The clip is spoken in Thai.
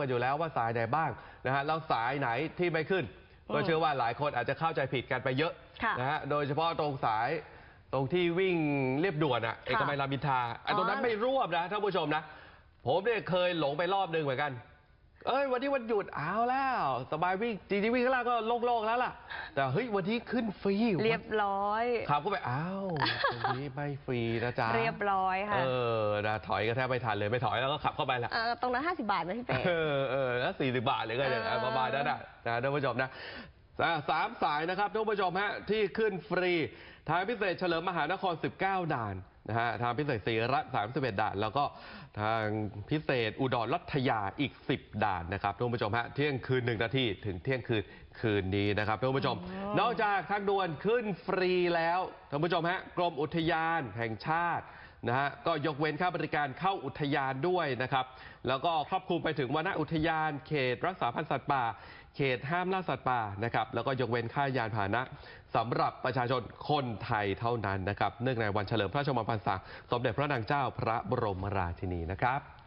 กันอยู่แล้วว่าสายไหนบ้างนะฮะแล้วสายไหนที่ไม่ขึ้น ก็เชื่อว่าหลายคนอาจจะเข้าใจผิดกันไปเยอะค่ะนะฮะโดยเฉพาะตรงสายตรงที่วิ่งเรียบด่วนอะเอกมัยรามอินทราไอ้ตรงนั้นอ๋อไม่รวบนะท่านผู้ชมนะ ผมเนี่ยเคยหลงไปรอบหนึ่งเหมือนกัน เอ้ยวันนี้วันหยุดเอาแล้ว สบายวิ่งจริงๆวิ่งข้างล่างก็โล่งๆแล้วล่ะ แต่เฮ้ยวันนี้ขึ้นฟรีเรียบร้อยขับก็ไปอ้าวตรงนี้ไม่ฟรีนะจ๊ะเรียบร้อยค่ะเออนะถอยก็แทบไม่ทันเลยไม่ถอยแล้วก็ขับเข้าไปละเอ่อตรงนั้น 50 บาทนะพี่เป้เออเออแล้วสี่สิบบาทเลยก็เนี่ยเออประมาณนั้นนะนะท่านผู้ชมนะอะสามสายนะครับท่านผู้ชมฮะที่ขึ้นฟรีทางพิเศษเฉลิมมหานคร 19 ด่าน นะฮะทางพิเศษศรีรัตน์31 ด่าน แล้วก็ทางพิเศษอุดรรัตยาอีก 10 ด่านนะครับท่านผู้ชมฮะเที่ยงคืนหนึ่งนาทีถึงเที่ยงคืนคืนนี้นะครับท่านผู้ชม นอกจากทางด่วนขึ้นฟรีแล้วท่านผู้ชมฮะกรมอุทยานแห่งชาติ นะฮะก็ยกเว้นค่าบริการเข้าอุทยานด้วยนะครับ แล้วก็ครอบคลุมไปถึงวนอุทยาน เขตรักษาพันธุ์สัตว์ป่า เขตห้ามล่าสัตว์ป่านะครับแล้วก็ยกเว้นค่ายานพาหนะสำหรับประชาชนคนไทยเท่านั้นนะครับเนื่องในวันเฉลิมพระชนมพรรษาสมเด็จพระนางเจ้าพระบรมราชินีนะครับ